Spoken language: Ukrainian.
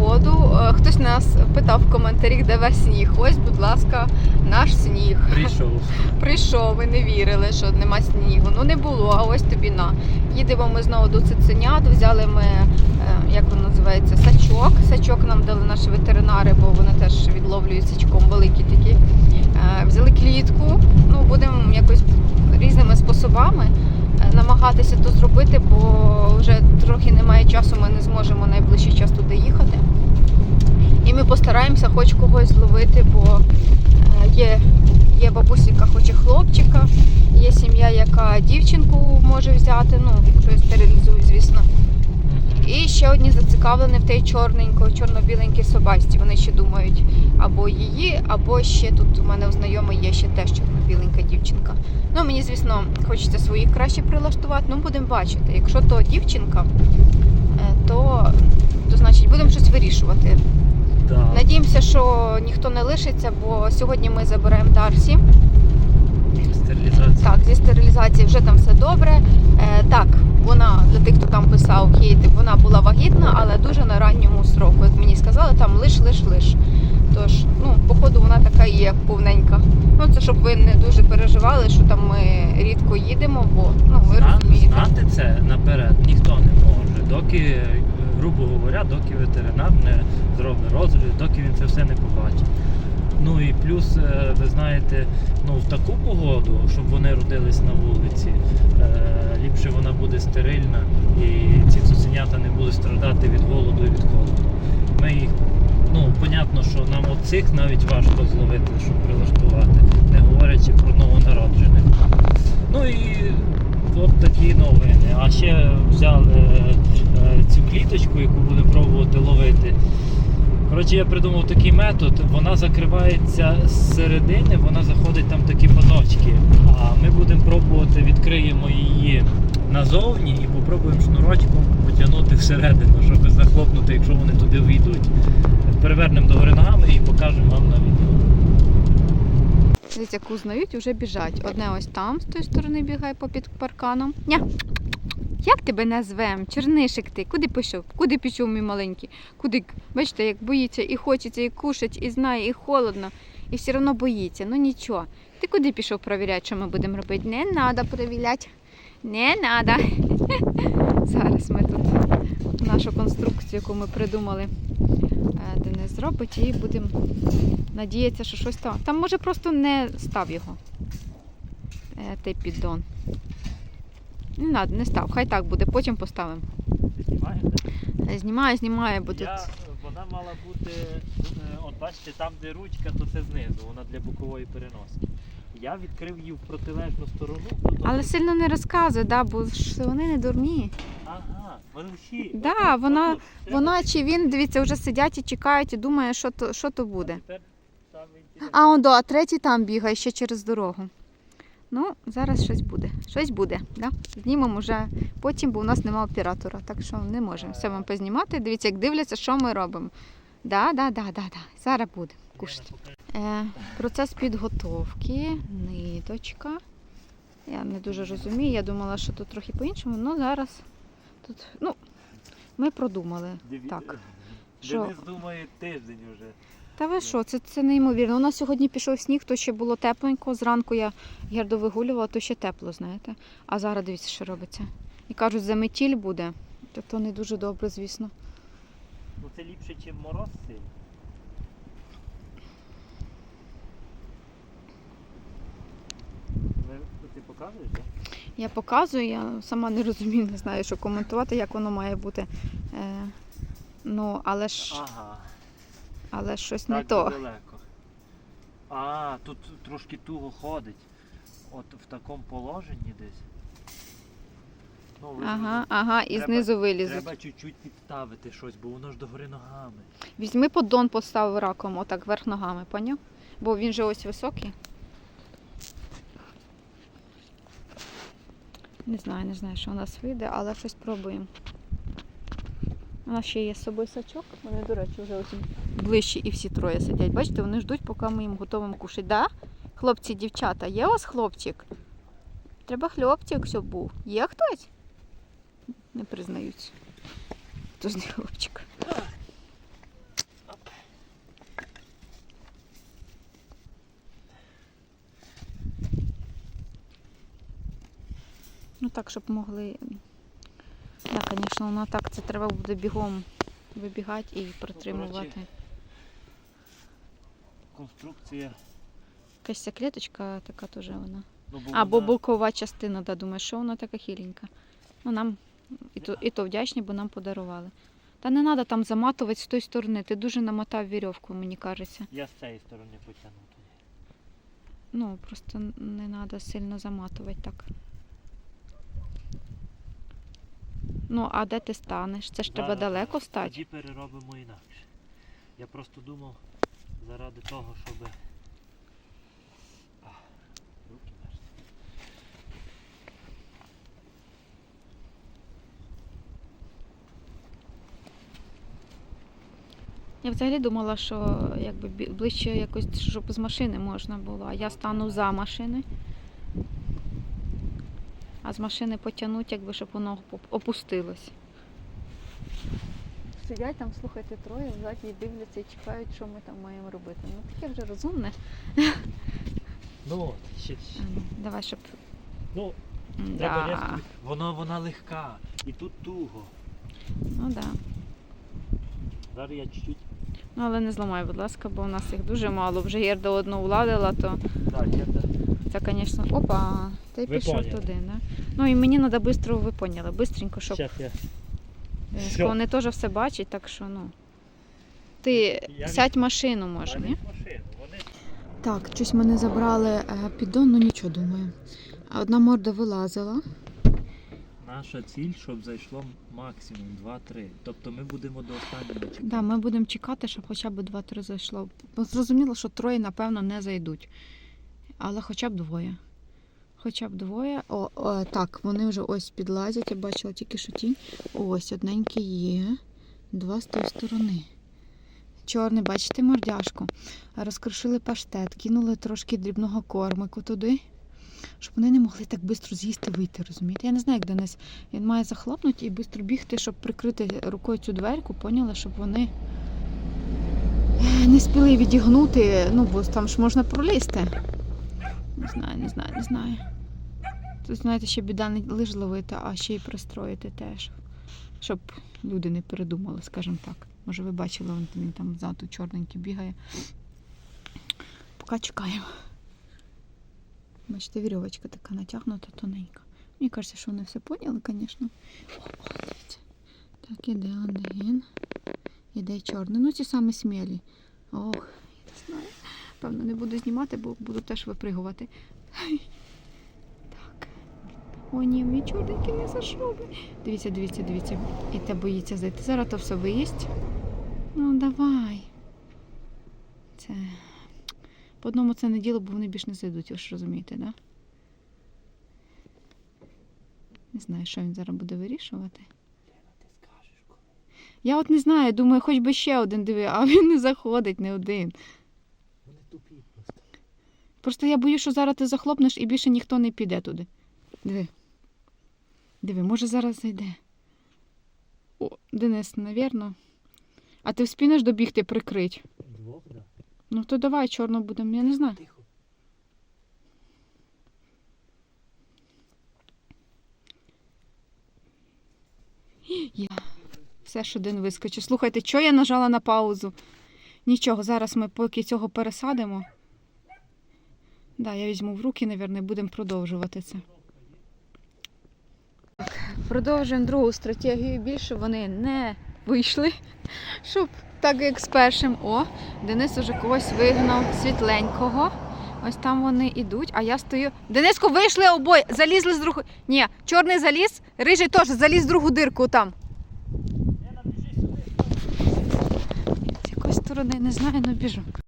погоду. Е, Хтось нас питав в коментарях, де весь сніг. Ось, будь ласка, наш сніг. Прийшов. Прийшов, ви не вірили, що нема снігу. Ну не було, а ось тобі на. Їдемо ми знову до цуценят, взяли ми, е, як воно називається, сачок. Сачок нам дали наші ветеринари, бо вони теж відловлюють сачком великі такі. Е, Взяли клітку, ну будемо якось різними способами намагатися то зробити, бо вже трохи немає часу, ми не зможемо найближчий час туди їхати. І ми постараємося хоч когось зловити, бо е, є, є бабуся, яка хоче хлопчика, є сім'я, яка дівчинку може взяти, ну, якщо я стерилізую, звісно. І ще одні зацікавлені в tej чорненько, чорно-біленькій собачці. Вони ще думають або її, або ще тут у мене у знайомої є ще теж чорно-біленька дівчинка. Ну, мені, звісно, хочеться своїх краще прилаштувати, ну будемо бачити. Якщо то дівчинка, е, то, то значить будемо щось вирішувати. Да. Надіємося, що ніхто не лишиться, бо сьогодні ми забираємо Дарсі. Стерилізація. Так, зі стерилізації вже там все добре. Е, так, вона для тих, хто там писав хейт, вона була вагітна, але дуже на ранньому сроку. Як мені сказали, там лиш, лиш, лиш. Тож, ну, походу, вона така є повненька. Ну, це щоб ви не дуже переживали, що там ми рідко їдемо, бо ну ви Зна- розумієте. Знати це наперед ніхто не може. Доки, е, грубо говоря, доки ветеринар не зробить розгляд, доки він це все не побачить. Ну і плюс, е, ви знаєте, ну в таку погоду, щоб вони родились на вулиці, е, ліпше вона буде стерильна і ці цуценята не будуть страдати від голоду і від холоду. Ми їх, понятно, що нам оцих навіть важко зловити, щоб прилаштувати, не говорячи про новонароджених. Ну і от такі новини. А ще взяли е, цю кліточку, яку будемо пробувати ловити. Коротше, я придумав такий метод. Вона закривається з середини, вона заходить там такі пазочки. А ми будемо пробувати, відкриємо її назовні і попробуємо шнурочком потягнути всередину, щоб захлопнути, якщо вони туди війдуть. Перевернемо догори ногами і покажемо вам на відео. Дивіться, яку знають, вже біжать. Одне ось там з тої сторони бігає попід парканом. Ня. Як тебе назвем? Чернишик ти. Куди пішов? Куди пішов, мій маленький? Куди? Бачите, як боїться і хочеться, і кушать, і знає, і холодно, і все одно боїться. Ну нічого. Ти куди пішов перевіряти, що ми будемо робити? Не треба перевіряти. Не треба. Зараз ми тут нашу конструкцію, яку ми придумали, Денис зробить, і будемо надіятися, що щось там. Там може просто не став його. Е, Той піддон. Не надо, не став. Хай так буде, потім поставимо. Е, Знімаю, знімаю, бо тут. Я, вона мала бути, е, от бачите, там де ручка, то це знизу, вона для бокової переноски. Я відкрив її в протилежну сторону. то Але тут- сильно не розказуй, да, бо ж вони не дурні. Ага, вони всі. Да, вона-. Вона чи він, дивіться, вже сидять і чекають і думає, що то, що то буде. А он до, а третій там бігає ще через дорогу. Ну, зараз щось буде. Щось буде. Да? Знімемо вже потім, бо у нас немає оператора, так що не можемо все вам познімати. Дивіться, як дивляться, що ми робимо. Да, да, да, да, да. Зараз буде. Кушать. Е, процес підготовки, ниточка. Я не дуже розумію. Я думала, що тут трохи по-іншому, але зараз тут, ну, ми продумали. Диві- Так. Що? Денис думає тиждень вже. Та ви що, це, це неймовірно. У нас сьогодні пішов сніг, то ще було тепленько. Зранку я герду вигулювала, то ще тепло, знаєте. А зараз дивіться, що робиться. І кажуть, заметіль буде. То, то не дуже добре, звісно. Ну це ліпше, ніж мороз сильний. Ви- Ти показуєш, так? Я показую, я сама не розумію, не знаю, що коментувати, як воно має бути. Е, ну, але ж, Ага. але ж щось не Так то. далеко. А, тут трошки туго ходить. От в такому положенні десь. Ну, ви Ага, ага, і Треба- знизу вилізуть. Треба чуть-чуть підставити щось, бо воно ж догори ногами. Візьми поддон, постав раком, отак вверх ногами, поняв? Бо він же ось високий. Не знаю, не знаю, що у нас вийде, але щось пробуємо. У нас ще є з собою сачок. Вони, до речі, вже ось ближче і всі троє сидять. Бачите, вони ждуть, поки ми їм готовимо кушати. Да? Хлопці, дівчата, є у вас хлопчик? Треба хлопчик, щоб був. Є хтось? Не признаються. Тож не хлопчик. Так, щоб могли. Так, звісно, воно так, це треба буде бігом вибігати і притримувати. Конструкція. Якась ця клеточка така теж вона. Ну, Або бокова частина, да, думаю, що вона така хиленька. Ну, нам і то, і то вдячні, бо нам подарували. Та не треба там заматувати з тої сторони. Ти дуже намотав вірьовку, мені кажеться. Я з цієї сторони потягну. Ну, просто не треба сильно заматувати так. Ну, а де ти станеш? Це ж треба Зараз далеко стати. Тоді переробимо інакше. Я просто думав заради того, щоб. Я взагалі думала, що якби ближче якось, щоб з машини можна було, а я стану за машини. А з машини потягнуть, якби щоб воно оп- опустилось. Сидять там, слухайте, троє, ззаді і дивляться і чекають, що ми там маємо робити. Ну таке вже розумне. Ну от, ще. ще. Ну, Давай, щоб. Ну, треба Да. різко. Воно, вона легка. І тут туго. Ну да. Зараз я чуть-чуть. Ну, але не зламай, будь ласка, бо у нас їх дуже мало. Вже Єрда одну владила, то Так, я да. це, звісно, опа, ти Ви пішов поняли. туди, да? Ну і мені треба швидко, ви поняли, бистренько, щоб Щас я. Вони теж все бачать, так що ну. Ти Я сядь в машину, може, ні? машину, вони Так, щось мене забрали е, піддон, ну нічого думаю. Одна морда вилазила. Наша ціль, щоб зайшло максимум 2-3. Тобто ми будемо до останнього чекати. Да, ми будемо чекати, щоб хоча б два-три зайшло. Зрозуміло, що троє, напевно, не зайдуть. Але хоча б двоє. Хоча б двоє. О, о, так, вони вже ось підлазять, я бачила тільки що ті. Ось, одненький є. Два з тої сторони. Чорний, бачите, мордяшку. Розкрошили паштет, кинули трошки дрібного кормику туди, щоб вони не могли так швидко з'їсти вийти, розумієте? Я не знаю, як Денис. Він має захлопнути і швидко бігти, щоб прикрити рукою цю дверку, поняла, щоб вони не спіли відігнути, ну, бо там ж можна пролізти. Знаю, не знаю, не знаю. Тут, знаєте, ще біда не лиш ловити, а ще й пристроїти теж. Щоб люди не передумали, скажімо так. Може, ви бачили, він там ззаду чорненький бігає. Поки чекаємо. Бачите, вірьовочка така натягнута, тоненька. Мені кажеться, що вони все поняли, звісно. О, дивіться. Так, іде один. Іде чорний. Ну, ці самі смілі. Ох, я не знаю. Певно, не буду знімати, бо буду теж випригувати. Так. О, ні, мій чорненький не зайшов. Дивіться, дивіться, дивіться. І те боїться зайти. Зараз то все виїсть. Ну, давай. Це. По одному це не діло, бо вони більш не зайдуть, ви ж розумієте, так? Да? Не знаю, що він зараз буде вирішувати. Я от не знаю, думаю, хоч би ще один диви, а він не заходить, не один. Просто я боюсь, що зараз ти захлопнеш і більше ніхто не піде туди. Диви. Диви, може зараз зайде. О, Денис, навірно. А ти вспінеш добігти прикрить? Двох, да. Ну то давай чорно будемо, я не знаю. Тихо. Я. Все ж один вискочив. Слухайте, що я нажала на паузу? Нічого, зараз ми поки цього пересадимо. Да, я візьму в руки, мабуть, будемо продовжувати це. Продовжуємо другу стратегію. Більше вони не вийшли, щоб так як з першим. О, Денис уже когось вигнав світленького. Ось там вони йдуть, а я стою. Дениско, вийшли обоє, залізли з другої. Ні, чорний заліз, рижий теж заліз в другу дирку там. З якої сторони не знаю, але біжу.